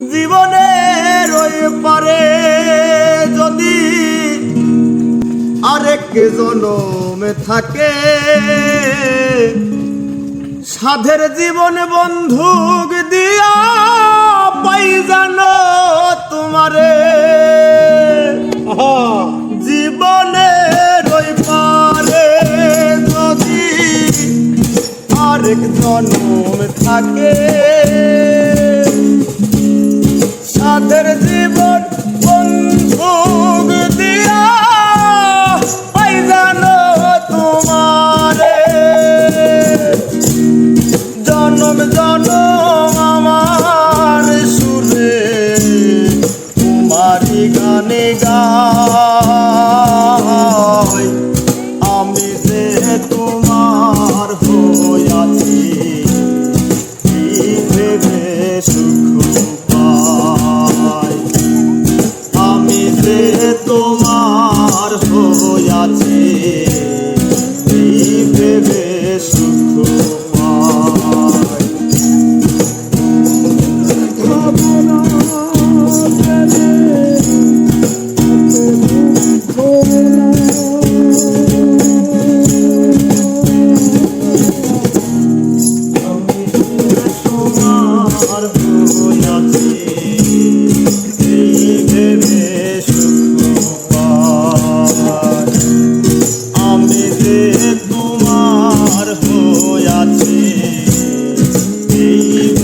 জীবনের ওই পারে যদি আরেক জনমে থাকে সাধের জীবন বন্ধুক দিয়া পাই জানো তোমারে। জীবনের ওই পারে যদি আরেক জনম থাকে হৃদয় আমি যে তোমার হইয়াছি ভেবে সুখ আমি যে তোমার হইয়াছি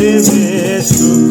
devesto